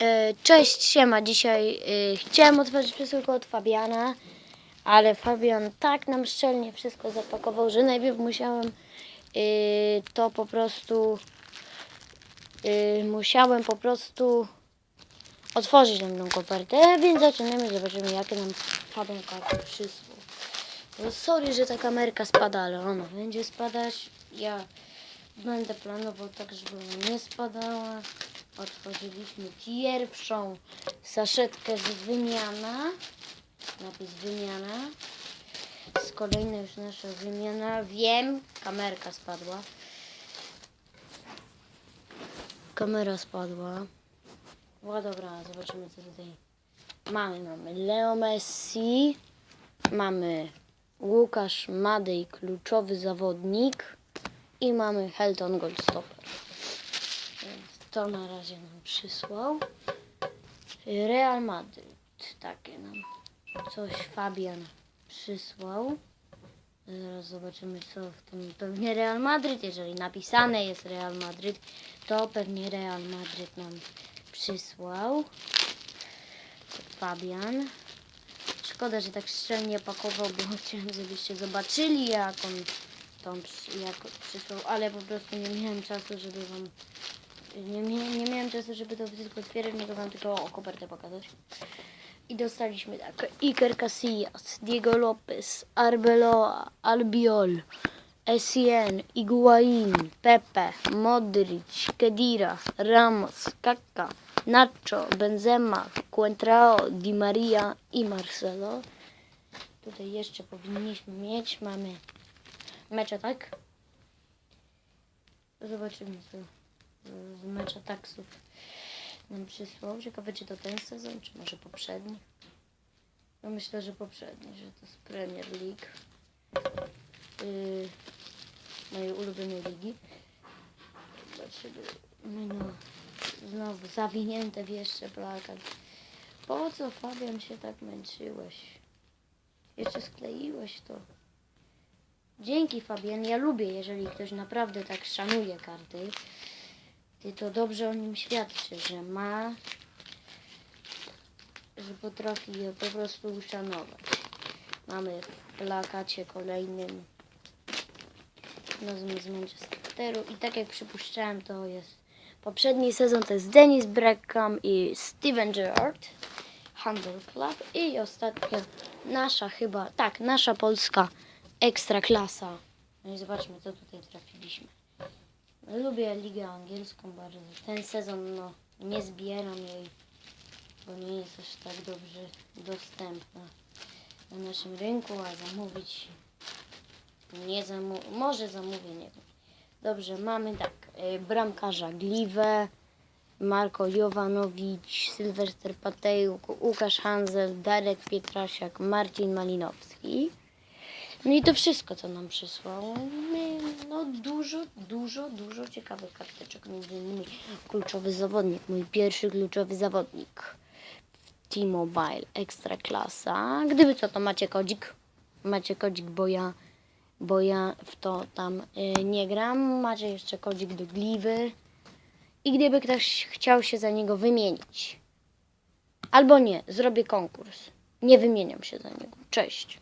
E, Cześć, siema. Dzisiaj e, chciałem otworzyć przesyłkę od Fabiana, ale Fabian tak nam szczelnie wszystko zapakował, że najpierw musiałem e, to po prostu musiałem po prostu otworzyć nam tą kopertę, więc zaczynamy, zobaczymy jakie nam Fabian karty przysłał. No sorry, że ta kamerka spada, ale ona będzie spadać. Ja będę planował tak, żeby nie spadała. Otworzyliśmy pierwszą saszetkę z wymiana. Napis wymiana. Z kolejna już nasza wymiana. Wiem, kamerka spadła. Kamera spadła. No dobra, zobaczymy co tutaj mamy. Mamy Leo Messi. Mamy Łukasz Madej, kluczowy zawodnik. I mamy Helton Goldstopper. To na razie nam przysłał. Real Madryt. Takie nam coś Fabian przysłał. Zaraz zobaczymy co w tym pewnie Real Madryt. Jeżeli napisane jest Real Madryt, to pewnie Real Madryt nam przysłał. Fabian. Szkoda, że tak szczelnie pakował, bo chciałem, żebyście zobaczyli, jak on tą jak przysłał, ale po prostu nie miałem czasu, żeby wam nie, mia- nie miałem czasu, żeby to wszystko otwierać, mogę wam tylko o kopertę pokazać. I dostaliśmy tak Iker Casillas, Diego Lopez, Arbeloa, Albiol, Essien, Iguain, Pepe, Modric, Kedira, Ramos, Kaka, Nacho, Benzema, Cuentrao, Di Maria i Marcelo. Tutaj jeszcze powinniśmy mieć, mamy mecze, tak? Zobaczymy co z mecza taksów nam przysłał. Ciekawe czy to ten sezon, czy może poprzedni. No myślę, że poprzedni, że to z Premier League. Yy, mojej ulubionej ligi. Zobaczymy. No, znowu zawinięte w jeszcze plakat. Po co Fabian się tak męczyłeś? Jeszcze skleiłeś to. Dzięki Fabian, ja lubię, jeżeli ktoś naprawdę tak szanuje karty. Ty to dobrze o nim świadczy, że ma, że potrafi je po prostu uszanować. Mamy w plakacie kolejnym nazwę z Manchesteru i tak jak przypuszczałem to jest poprzedni sezon to jest Dennis Beckham i Steven Gerrard Handel Club i ostatnio nasza chyba, tak, nasza polska ekstra klasa. No i zobaczmy co tutaj trafiliśmy. Lubię ligę angielską bardzo. Ten sezon no, nie zbieram jej, bo nie jest aż tak dobrze dostępna na naszym rynku, a zamówić nie zamówię, może zamówię, nie wiem. Dobrze, mamy tak, y, bramkarza Marko Jovanowicz, Sylwester Patejuk, Łukasz Hanzel, Darek Pietrasiak, Marcin Malinowski. No i to wszystko, co nam przysłał. My, dużo, dużo, ciekawych karteczek. Między innymi kluczowy zawodnik, mój pierwszy kluczowy zawodnik T-Mobile Ekstra Klasa. Gdyby co, to macie kodzik. Macie kodzik, bo ja, bo ja w to tam y, nie gram. Macie jeszcze kodzik do Gliwy. I gdyby ktoś chciał się za niego wymienić. Albo nie, zrobię konkurs. Nie wymieniam się za niego. Cześć.